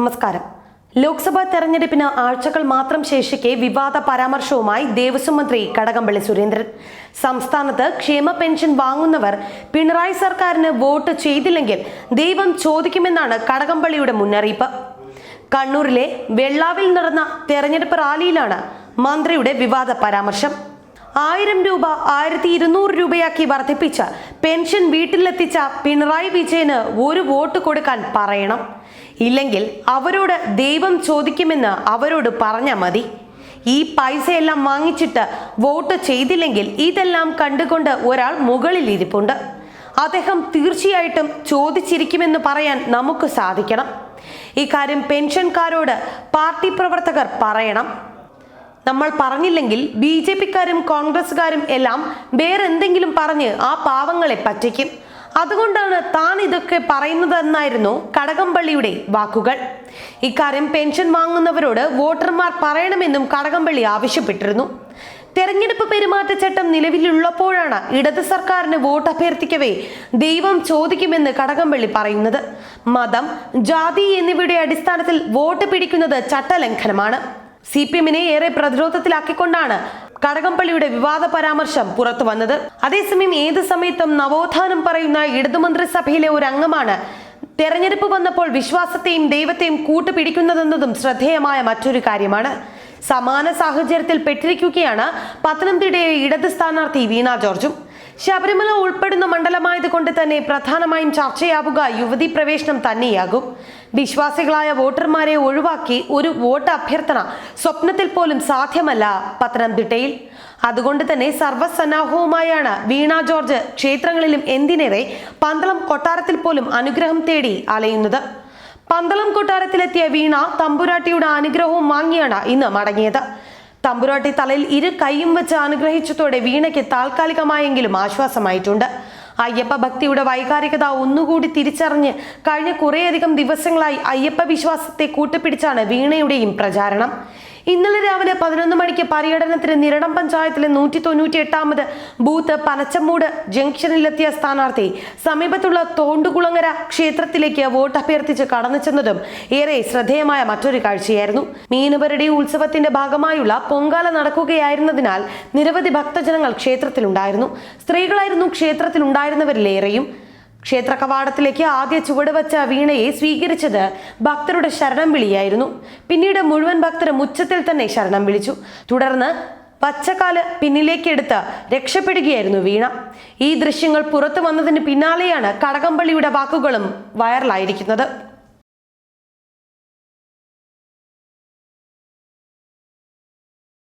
നമസ്കാരം. ലോക്സഭാ തെരഞ്ഞെടുപ്പിന് ആഴ്ചകൾ മാത്രം ശേഷിക്കെ വിവാദ പരാമർശവുമായി ദേവസ്വം മന്ത്രി കടകംപള്ളി സുരേന്ദ്രൻ. സംസ്ഥാനത്ത് ക്ഷേമ പെൻഷൻ വാങ്ങുന്നവർ പിണറായി സർക്കാരിന് വോട്ട് ചെയ്തില്ലെങ്കിൽ ദൈവം ചോദിക്കുമെന്നാണ് കടകംപള്ളിയുടെ മുന്നറിയിപ്പ്. കണ്ണൂരിലെ വെള്ളാവിൽ നടന്ന തെരഞ്ഞെടുപ്പ് റാലിയിലാണ് മന്ത്രിയുടെ വിവാദ പരാമർശം. ആയിരം രൂപ ആയിരത്തി ഇരുന്നൂറ് രൂപയാക്കി വർദ്ധിപ്പിച്ച് പെൻഷൻ വീട്ടിലെത്തിച്ച പിണറായി വിജയന് ഒരു വോട്ട് കൊടുക്കാൻ പറയണം. ഇല്ലെങ്കിൽ അവരോട് ദൈവം ചോദിക്കുമെന്ന് അവരോട് പറഞ്ഞാൽ മതി. ഈ പൈസയെല്ലാം വാങ്ങിച്ചിട്ട് വോട്ട് ചെയ്തില്ലെങ്കിൽ ഇതെല്ലാം കണ്ടുകൊണ്ട് ഒരാൾ മുകളിൽ ഇരിപ്പുണ്ട്. അദ്ദേഹം തീർച്ചയായിട്ടും ചോദിച്ചിരിക്കുമെന്ന് പറയാൻ നമുക്ക് സാധിക്കണം. ഇക്കാര്യം പെൻഷൻകാരോട് പാർട്ടി പ്രവർത്തകർ പറയണം. നമ്മൾ പറഞ്ഞില്ലെങ്കിൽ ബി ജെ പിക്കാരും കോൺഗ്രസ്സുകാരും എല്ലാം വേറെന്തെങ്കിലും പറഞ്ഞ് ആ പാവങ്ങളെ പറ്റിക്കും. അതുകൊണ്ടാണ് താൻ ഇതൊക്കെ പറയുന്നതെന്നായിരുന്നു കടകംപള്ളിയുടെ വാക്കുകൾ. ഇക്കാര്യം പെൻഷൻ വാങ്ങുന്നവരോട് വോട്ടർമാർ പറയണമെന്നും കടകംപള്ളി ആവശ്യപ്പെട്ടിരുന്നു. തെരഞ്ഞെടുപ്പ് പെരുമാറ്റച്ചട്ടം നിലവിലുള്ളപ്പോഴാണ് ഇടത് സർക്കാരിന് വോട്ട് അഭ്യർത്ഥിക്കവേ ദൈവം ചോദിക്കുമെന്ന് കടകംപള്ളി പറയുന്നത്. മതം ജാതി എന്നിവയുടെ അടിസ്ഥാനത്തിൽ വോട്ട് പിടിക്കുന്നത് ചട്ടലംഘനമാണ്. സി പി എമ്മിനെ ഏറെ പ്രതിരോധത്തിലാക്കിക്കൊണ്ടാണ് കടകംപള്ളിയുടെ വിവാദ പരാമർശം പുറത്തു വന്നത്. അതേസമയം ഏത് സമയത്തും നവോത്ഥാനം പറയുന്ന ഇടതുമന്ത്രിസഭയിലെ ഒരു അംഗമാണ് തെരഞ്ഞെടുപ്പ് വന്നപ്പോൾ വിശ്വാസത്തെയും ദൈവത്തെയും കൂട്ടുപിടിക്കുന്നതെന്നതും ശ്രദ്ധേയമായ മറ്റൊരു കാര്യമാണ്. സമാന സാഹചര്യത്തിൽ പെട്ടിരിക്കുകയാണ് പത്തനംതിട്ടയിലെ ഇടത് സ്ഥാനാർത്ഥി വീണ ജോർജും. ശബരിമല ഉൾപ്പെടുന്ന മണ്ഡലമായത് കൊണ്ട് തന്നെ പ്രധാനമായും ചർച്ചയാവുക യുവതി പ്രവേശനം തന്നെയാകും. വിശ്വാസികളായ വോട്ടർമാരെ ഒഴിവാക്കി ഒരു വോട്ട് അഭ്യർത്ഥന സ്വപ്നത്തിൽ പോലും സാധ്യമല്ല പത്തനംതിട്ടയിൽ. അതുകൊണ്ട് തന്നെ സർവസന്നാഹവുമായാണ് വീണ ജോർജ് ക്ഷേത്രങ്ങളിലും എന്തിനേറെ പന്തളം കൊട്ടാരത്തിൽ പോലും അനുഗ്രഹം തേടി അലയുന്നത്. പന്തളം കൊട്ടാരത്തിലെത്തിയ വീണ തമ്പുരാട്ടിയുടെ അനുഗ്രഹവും വാങ്ങിയാണ് ഇന്ന് മടങ്ങിയത്. തമ്പുരാട്ടി തലയിൽ ഇരു കൈയും വെച്ച് അനുഗ്രഹിച്ചതോടെ വീണയ്ക്ക് താൽക്കാലികമായെങ്കിലും ആശ്വാസമായിട്ടുണ്ട്. അയ്യപ്പ ഭക്തിയുടെ വൈകാരികത ഒന്നുകൂടി തിരിച്ചറിഞ്ഞ് കഴിഞ്ഞ കുറേയധികം ദിവസങ്ങളായി അയ്യപ്പ വിശ്വാസത്തെ കൂട്ടുപിടിച്ചാണ് വീണയുടെയും പ്രചാരണം. ഇന്നലെ രാവിലെ പതിനൊന്ന് മണിക്ക് പര്യടനത്തിന് നിരടം പഞ്ചായത്തിലെ നൂറ്റി തൊണ്ണൂറ്റി എട്ടാമത് ബൂത്ത് പനച്ചമ്മൂട് ജംഗ്ഷനിലെത്തിയ സ്ഥാനാർത്ഥി. സമീപത്തുള്ള തോണ്ടുകുളങ്ങര ക്ഷേത്രത്തിലേക്ക് വോട്ട് അഭ്യർത്ഥിച്ച് കടന്നു ചെന്നതും ഏറെ ശ്രദ്ധേയമായ മറ്റൊരു കാഴ്ചയായിരുന്നു. മീനുപരുടെ ഉത്സവത്തിന്റെ ഭാഗമായുള്ള പൊങ്കാല നടക്കുകയായിരുന്നതിനാൽ നിരവധി ഭക്തജനങ്ങൾ ക്ഷേത്രത്തിലുണ്ടായിരുന്നു. സ്ത്രീകളായിരുന്നു ക്ഷേത്രത്തിലുണ്ടായിരുന്നവരിലേറെയും. ക്ഷേത്ര കവാടത്തിലേക്ക് ആദ്യ ചുവട് വച്ച വീണയെ സ്വീകരിച്ചത് ഭക്തരുടെ ശരണം വിളിയായിരുന്നു. പിന്നീട് മുഴുവൻ ഭക്തരും ഉച്ചത്തിൽ തന്നെ ശരണം വിളിച്ചു. തുടർന്ന് പച്ചക്കാൽ പിന്നിലേക്കെടുത്ത് രക്ഷപ്പെടുകയായിരുന്നു വീണ. ഈ ദൃശ്യങ്ങൾ പുറത്തു വന്നതിന് പിന്നാലെയാണ് കടകംപള്ളിയുടെ വാക്കുകളും വൈറലായിരിക്കുന്നത്.